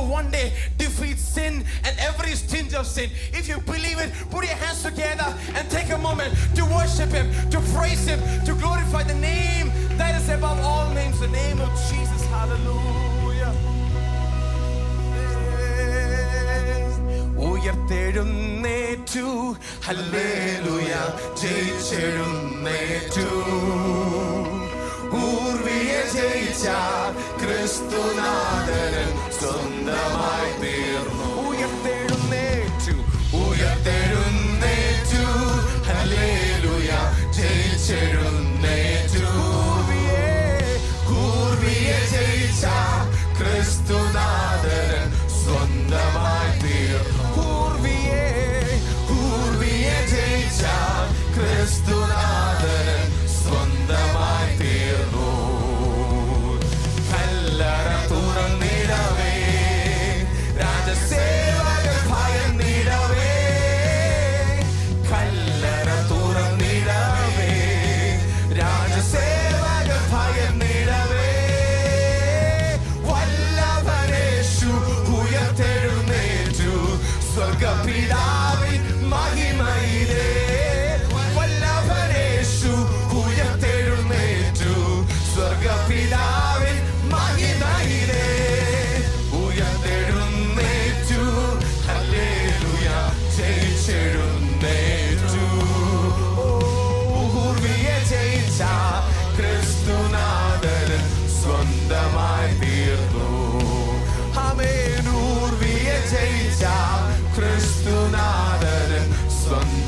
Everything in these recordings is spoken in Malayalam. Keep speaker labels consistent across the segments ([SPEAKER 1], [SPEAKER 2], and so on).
[SPEAKER 1] one day defeat sin and every stinge of sin. If you believe it, put your hands together and take a moment to worship Him, to praise Him, to glorify the name that is above all names, the name of Jesus. Hallelujah. ഉയർത്തെഴുന്നേറ്റു hallelujah ജയിച്ചെഴുന്നേറ്റു uğur Kristu naderen, sondamai bir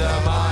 [SPEAKER 1] the mind.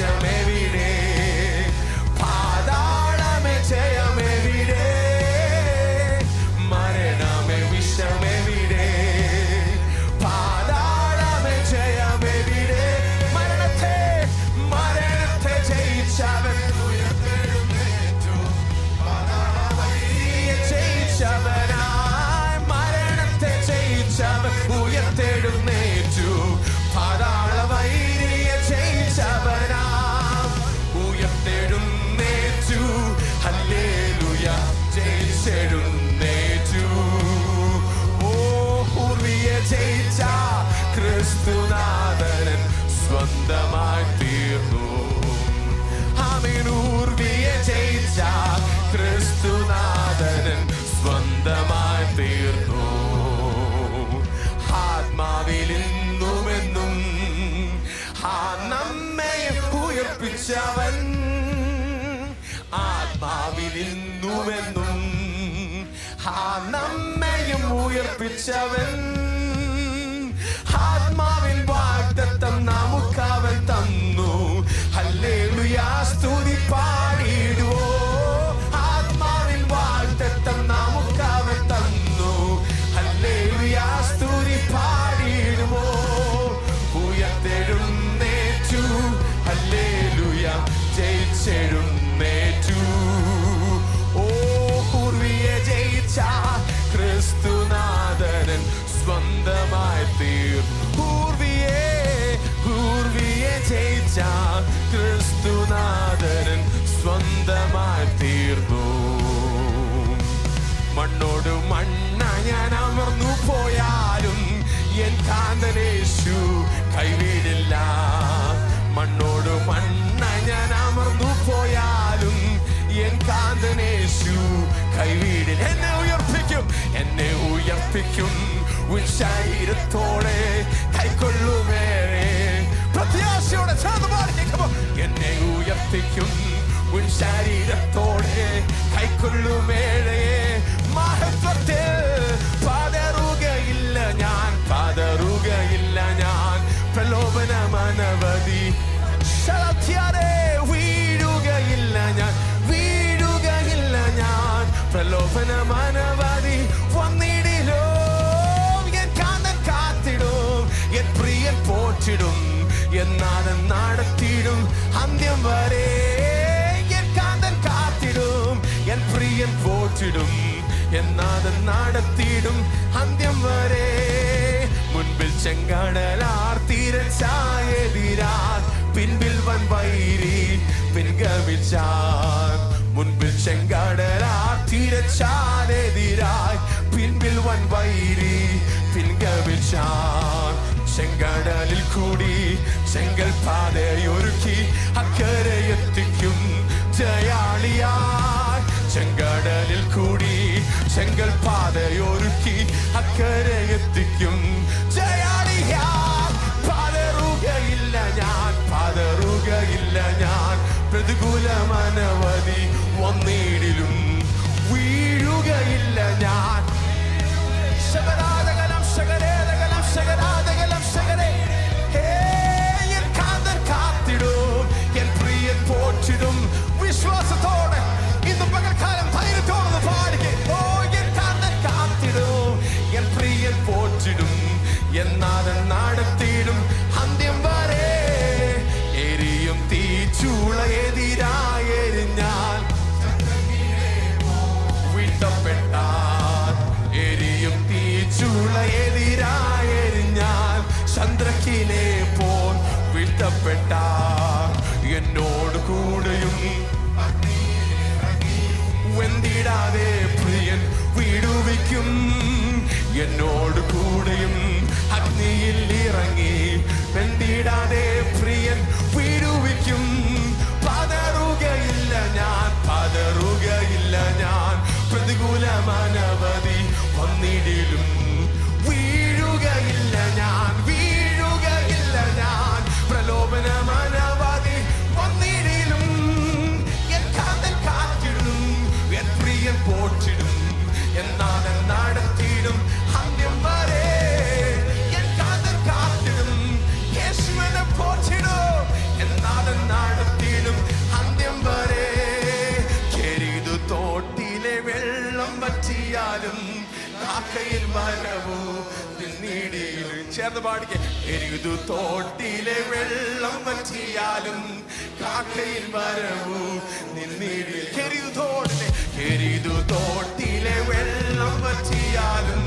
[SPEAKER 1] chamei ആ നമ്മയും ഉയർപ്പിച്ചവൻ മണ്ണോട് മണ്ണ ഞാൻ അമർന്നു പോയാലും എൻ കാന്തനേശു കൈവിടില്ല. മണ്ണോട് മണ്ണ ഞാൻ അമർന്നു പോയാലും എൻ കാന്തനേശു കൈവിടില്ല. എന്നെ ഉയർപ്പിക്കും എന്നെ ഉയർപ്പിക്കും. ഉത്സാഹത്തോടെ കൈക്കൊള്ളുമേറെ. കൈക്കൊള്ളുമേ പ്രത്യാശയോടെ. എന്നെ ഉയർപ്പിക്കും ഉൻ ശരീരത്തോടെ കൈക്കൊള്ളുമേഴേ മഹത്വത്തിൽ പതറുകയില്ല ഞാൻ പതറുകയില്ല ഞാൻ. പ്രലോഭനമനവധി ശലത്യാരെ വീഴുകയില്ല ഞാൻ വീഴുകയില്ല ഞാൻ. പ്രലോഭനമനവധി വന്നിടിലോ എൻ കാന്തൻ കാത്തിടും എൻ പ്രിയൻ പോറ്റിടും എന്നാണ് അന്ത്യം വരെ എൻ കാന്തൻ കാത്തിടും എൻ പ്രിയൻ പോറ്റിടും. എന്നാണ് നടത്തിയിടും അന്ത്യം വരെ. മുൻപിൽ ചെങ്കടലാർ തീരച്ചായെതിരാൻ പിൻപിൽ വൻ വൈരി പിൻഗമിച്ചാർ മുൻപിൽ ചെങ്കടലാർ തീരച്ചാനെതിരായി പിൻപിൽ വൻ വൈരി പിൻഗമിച്ചാർ ചെങ്കടലിൽ കൂടി ചെങ്കൽ പാതയൊരുക്കി എത്തിക്കും വെന്തിടാതെ പ്രിയൻ വീടുവിക്കും. എന്നോട് കൂടെയും അഗ്നിയിൽ ഇറങ്ങി വെന്തിടാതെ പ്രിയൻ കാക്കയിൽ മരവും നീടിയിൽ ചേർന്ന് പാടിക്കെ. എരിതു തോട്ടിലെ വെള്ളം പറ്റിയാലും കാക്കയിൽ മരവും നിന്നിടിയിൽ കെരിതു തോട്ടിലെ തോട്ടിലെ വെള്ളം പറ്റിയാലും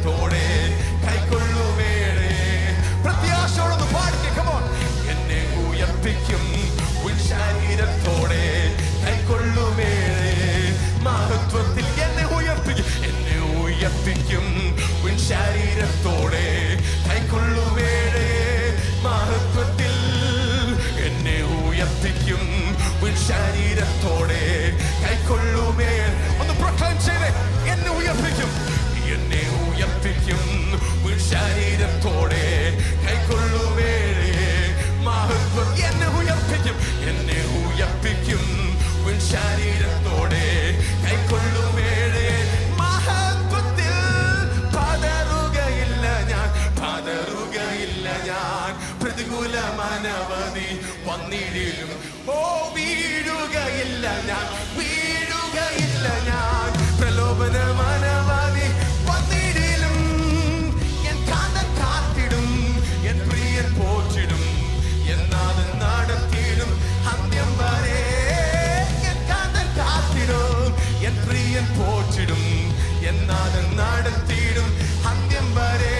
[SPEAKER 1] actores. നീ വന്നിടിലും ഓ വീഴുകയില്ല ഞാൻ വീഴുകയില്ല ഞാൻ. പ്രലോഭന മനവാതി വന്നിടിലും എൻ കാന്തൻ കാത്തിടും എൻ പ്രിയൻ പോറ്റിടും എന്നാത് നടത്തിയിടും. അന്ത്യം വരെ എൻ കാന്തൻ കാത്തിടും എൻ പ്രിയൻ പോറ്റിടും എന്നാത് നടത്തിയിടും. അന്ത്യം വരെ